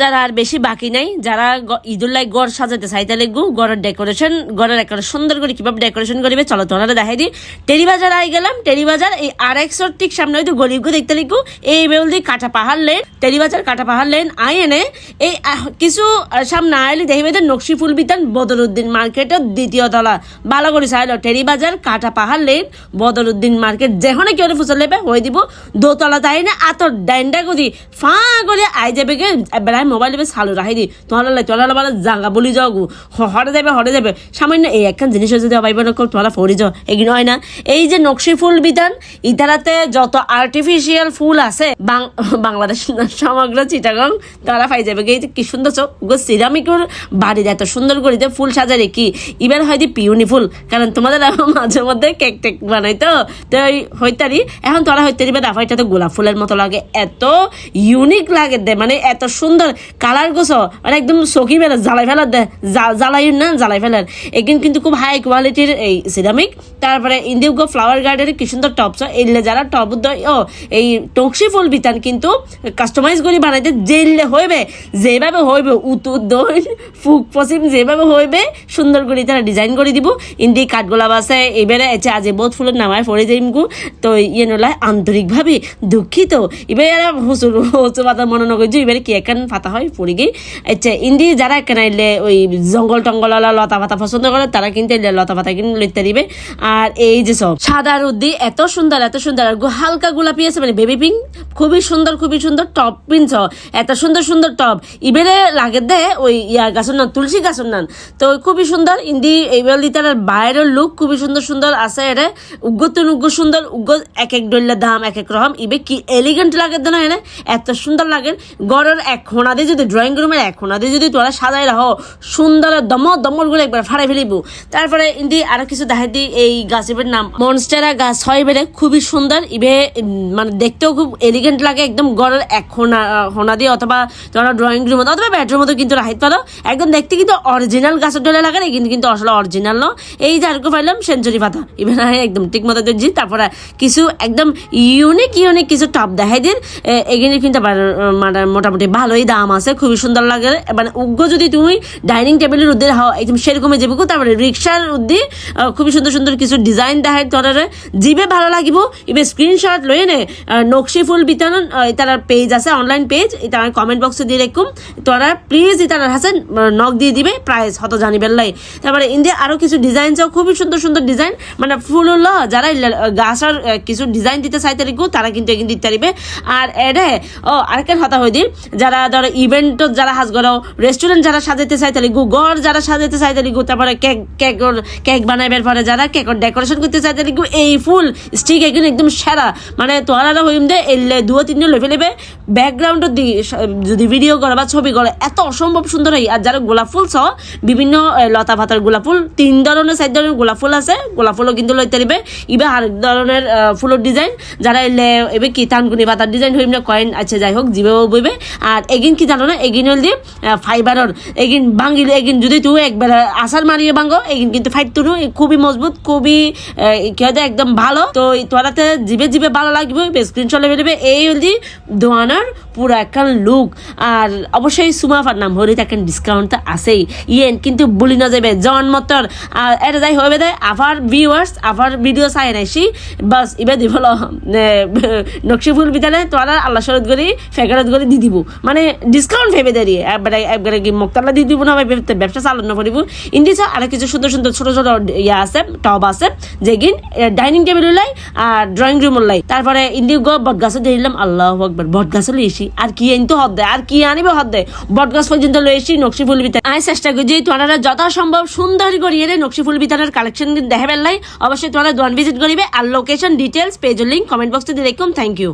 যারা আর বেশি বাকি নাই, যারা গ- ঈদুল লাই গড় সাজাতে চাইতে লাগবো গড়ের ডেকোরেশন গড়ের একটা সুন্দর করে কীভাবে ডেকোরেশন করিবে, চলো তোমরা দেখাই দিই। টেরিবাজার আই গেলাম টেরিবাজার এই আর একশোর ঠিক সামনে হয়তো গরিবকে দেখতে লিখব এই বেউলদি কাটা পাহাড় লেন টেরিবাজার কাটা পাহাড় লেন আই এনে এই কিছু সামনে আইলে দেখবে যে নকশি ফুল বিতান বদরুদ্দিন মার্কেটের দ্বিতীয় তলা। ভালো করে চাইল টেরিবাজার কাটা পাহাড় লেন বদরুদ্দিন মার্কেট, যেখানে কেউ ফুসল লেবে হয়ে দিব। দোতলা তাই না আতর ডাইন্ডা করি ফা করে আই যাবে গে মোবাইল লেবে চালু রাখি দি। তোমার লাই তোমার মানে জাগা বলি যাও গু। হরে যাবে হরে যাবে সামান্য এই একখান জিনিস যদি পাইব না তোমার ফরি যাও। এগুলো হয় না। এই যে নকশি ফুল বিধান ইতারাতে যত আর্টিফিশিয়াল ফুল আছে বাংলাদেশ সমগ্র চিটাগং তারা পাই যাবে এই যে কি সুন্দর চোখ সিরামিকের বাড়িতে এত সুন্দর করে যে ফুল সাজা রেখি এবার হয়তো পিউনি ফুল। কারণ তোমাদের এখন মাঝে মধ্যে কেক টেক বানাই তো। তো হইতারি এখন তোরা হইতে দিবে দাফাইটা তো গোলাপ ফুলের মতো লাগে। এত ইউনিক লাগে দে। মানে এত সুন্দর কালার গোছ মানে একদম চকি বেলা জ্বালাই ফেলার জ্বালাই না, জ্বালাই ফেলার এখানে কিন্তু খুব হাই কোয়ালিটির এই সিরামিক তারপরে ইন্দিউগো ফ্লাওয়ার গার্ডেনের কি সুন্দর টপস এলে যারা টপ ও এই টকসি ফুল বিতান কিন্তু কাস্টমাইজ করে বানাইতে জেললে হইবে যেভাবে হইবে উতু দই ফুক পশ্চিম যেভাবে হইবে সুন্দর করে তারা ডিজাইন করে দিব। ইন্দি কাঠগোলাপ আছে এবারে এসে আজ বহুত ফুলের নামায় পড়ে যাইমগু। তো ইয়ে নলাই আন্তরিকভাবে দুঃখিত। এবার হুসুর হুসু পাতা মনে নকরি যে এবারে কি পাতা হয় পড়ে গিয়ে। আচ্ছা ইন্দি যারা কেনাইলে ওই জঙ্গল টঙ্গল লতা পাতা পছন্দ করে, তারা কিন্তু লতা পাতা কিনে লিখতে দিবে। আর এই যে সব, সাদা রুদ্দি এত সুন্দর এত সুন্দর, আর হালকা গোলাপি আছে মানে বেবি পিঙ্ক খুবই সুন্দর খুবই সুন্দর টপ পিনছ এত সুন্দর সুন্দর টপ। ইবেরে লাগে দে ওই ইয়া গাছের নাম, তুলসী গাছের নাম। তো খুবই সুন্দর, ইন্দি এইবার তার বাইরের লুক খুবই সুন্দর সুন্দর আছে এরে। উগ্গতুন উগ্গ সুন্দর, উগ্গ এক এক ডল্লা দাম, এক এক রকম। ইবে কি এলিগেন্ট লাগে না এনে? এত সুন্দর লাগে। গড়ের এক খোনা দিয়ে যদি ড্রয়িং রুমের এক খোনা দিয়ে যদি তোরা সাজাই রাখো, সুন্দর দম দমরগুলো একবার ফাড়াই ফেলিব। তারপরে ইন্দি আরও কিছু দেখাই দিই এই গাছের নাম মনস্টারা গাছ হয় বেড়ে খুবই সুন্দর, ইবে মানে দেখতেও খুব এলিগেন্ট লাগে, একদম গড়ের এক খোনা হোনা দিয়ে অথবা তোমরা ড্রয়িং রুম অথবা বেডরুম মতো কিন্তু রাখতে পারো। একদম দেখতে কিন্তু অরিজিনাল গাছের ডলে লাগে না, কিন্তু কিন্তু আসলে অরিজিনাল ন এই যে আরেকটু পাইলাম সেঞ্চুরি পাতা। ইভেন একদম ঠিক মতো দেখছি তারপরে কিছু একদম ইউনিক ইউনিক কিছু টপ দেখাই দিন। এগুলি কিন্তু মানে মোটামুটি ভালোই দাম আছে, খুবই সুন্দর লাগে। মানে উগ্র যদি তুমি ডাইনিং টেবিলের উদ্দে হও, একদম সেরকমই যাব তারপরে রিক্সার উদ্দি খুবই সুন্দর সুন্দর কিছু ডিজাইন দেখায় তোরারে জিবে ভালো লাগিব ইবে স্ক্রিনশট লয়ে নে নকশি ফুল বিতরণ তার পেজ আছে অনলাইন পেজ তার কমেন্ট বক্সে দিয়ে রাখুম। তোরা প্লিজ তার হাসে নক দিয়ে দিবে প্রাইস হত জানিবেন লাই তারপরে ইন্ডিয়া আরও কিছু ডিজাইন চাও, খুবই সুন্দর সুন্দর ডিজাইন মানে ফুল হলো, যারা গাছের কিছু ডিজাইন দিতে চাইতে লিখব তারা কিন্তু এগিয়ে দিতে পারিবে। আর এডে, ও, আরেকটা কথা হই দিন যারা ধরো ইভেন্ট যারা হাজ করো রেস্টুরেন্ট যারা সাজাতে চাইতে লিখব ঘর যারা সাজাতে চাইতে লিখব তারপরে কেক কেক কেক বানাইবার পরে যারা কেকর ডেকোরেশন করতে চাইতে লিখব এই ফুল স্টিক এগুলো একদম সেরা। মানে তোহারা হইম দে, এলে দুও তিনজন লই ফেলিবে ব্যাকগ্রাউন্ডের দিকে যদি ভিডিও করে বা ছবি করে, এত অসম্ভব সুন্দর হয়। আর যারা গোলাপ ফুল সহ বিভিন্ন লতা পাতার গোলাপ ফুল, তিন ধরনের, চার ধরনের গোলাপ ফুল আছে। গোলাপ ফুলও কিন্তু লইতে দিবে ইবে আরেক ধরনের ফুলের ডিজাইন যারা এলে, এবে কি তানকুনি পাতার ডিজাইন হইম না, কয়েন আছে যাই হোক জিবে বইবে। আর এগিন কি জানো না? এগিন হল দিয়ে ফাইবারর এগিন ভাঙ্গিলে এগিন যদি তুই একবার আসার মারিয়ে ভাঙ্গো এগিন কিন্তু ফাইট তুরু। খুবই মজবুত, খুবই কি একদম ভালো। তো তোরাতে, জিবে জিবে ভালো লাগবে স্ক্রিনশট লেবে এই হলদি দোয়ানার পুরো একখান লুক। আর অবশ্যই সুমাফার নাম হরিত একখান ডিসকাউন্ট তো আছেই। ইয়েন কিন্তু বলি না যাবে জন মতর এটা যাই হবে দে আবার ভিউয়ার্স আবার ভিডিও চাই নাইছি বাস এবার দিব নকশি ফুল বিতালে তোরা আল্লাহ শরৎ করি ফেকারত করে দি দিব। মানে ডিসকাউন্ট ভেবে দাঁড়িয়ে একবারে একবারে কি মুক্তালা দিয়ে দিব না ব্যবসা চালানো করিব ইন্ডিসা আর কিছু সুন্দর সুন্দর, ছোট ছোট, ইয়া আছে, টব আছে যেগিন ডাইনিং টেবিল লাই, আর ড্রয়িং রুম লাই। তারপরে ইন্দি গো বট গাছে দিলাম, আল্লাহ আকবার বট গাছে লইছি আর কি আনতে হদ দেয়? আর কি আনিবে হদ দেয়? বটগাছ পর্যন্ত পর্যন্ত এসি নকশি ফুল বিতান আমি চেষ্টা করি যে তোমরা যথাসম্ভব সুন্দর করিয়ে নকশি ফুল বিতানের কালেকশন দেখাবেন লাই অবশ্যই তোমরা দোয়ান ভিজিট করিবে আর লোকেশন ডিটেলস পেজের লিঙ্ক কমেন্ট বক্সে দিয়ে দেখুন থ্যাংক ইউ